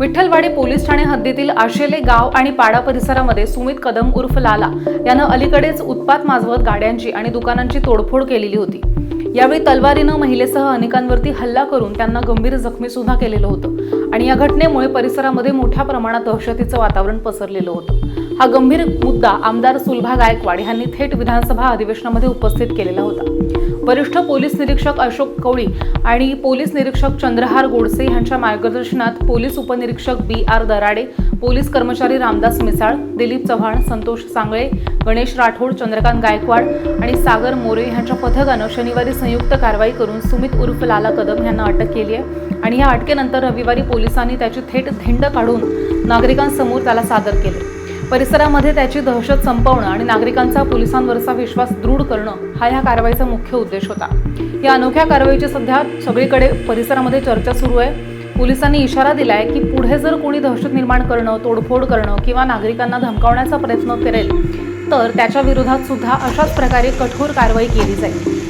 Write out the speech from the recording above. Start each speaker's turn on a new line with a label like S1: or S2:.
S1: Vitthalwadi police Thane हद्दीतील आशेले गाव आणि पाडा परिसरामध्ये सुमित कदम उर्फ लाला यानं अलीकडेच उत्पात माजवत गाड्यांची आणि दुकानांची तोडफोड केलेली होती. यावेळी तलवारीनं महिलेसह अनेकांवरती हल्ला करून त्यांना गंभीर जखमी सुद्धा केलेलं होतं आणि या घटनेमुळे परिसरामध्ये मोठ्या प्रमाणात दहशतीचं वातावरण पसरलेलं होतं. हा गंभीर मुद्दा आमदार सुलभा गायकवाड यांनी थेट विधानसभा अधिवेशनामध्ये उपस्थित केलेला होता. वरिष्ठ पोलीस निरीक्षक अशोक कवळी आणि पोलीस निरीक्षक चंद्रहार गोडसे यांच्या मार्गदर्शनात पोलीस उपनिरीक्षक बी आर दराडे पोलीस कर्मचारी रामदास मिसाळ दिलीप चव्हाण संतोष सांगळे गणेश राठोड चंद्रकांत गायकवाड आणि सागर मोरे यांच्या पथकानं शनिवारी संयुक्त कारवाई करून सुमित उर्फ लाला कदम यांना अटक केली आहे. आणि या अटकेनंतर रविवारी पोलिसांनी त्याची थेट धिंड काढून नागरिकांसमोर त्याला सादर केले. परिसरामध्ये त्याची दहशत संपवणं आणि नागरिकांचा पोलिसांवरचा विश्वास दृढ करणं हा या कारवाईचा मुख्य उद्देश होता. या अनोख्या कारवाईची सध्या सगळीकडे परिसरामध्ये चर्चा सुरू आहे. पोलिसांनी इशारा दिलाय की पुढे जर कोणी दहशत निर्माण करणं तोडफोड करणं किंवा नागरिकांना धमकावण्याचा प्रयत्न करेल तर त्याच्या विरोधात सुद्धा अशाच प्रकारे कठोर कारवाई केली जाईल.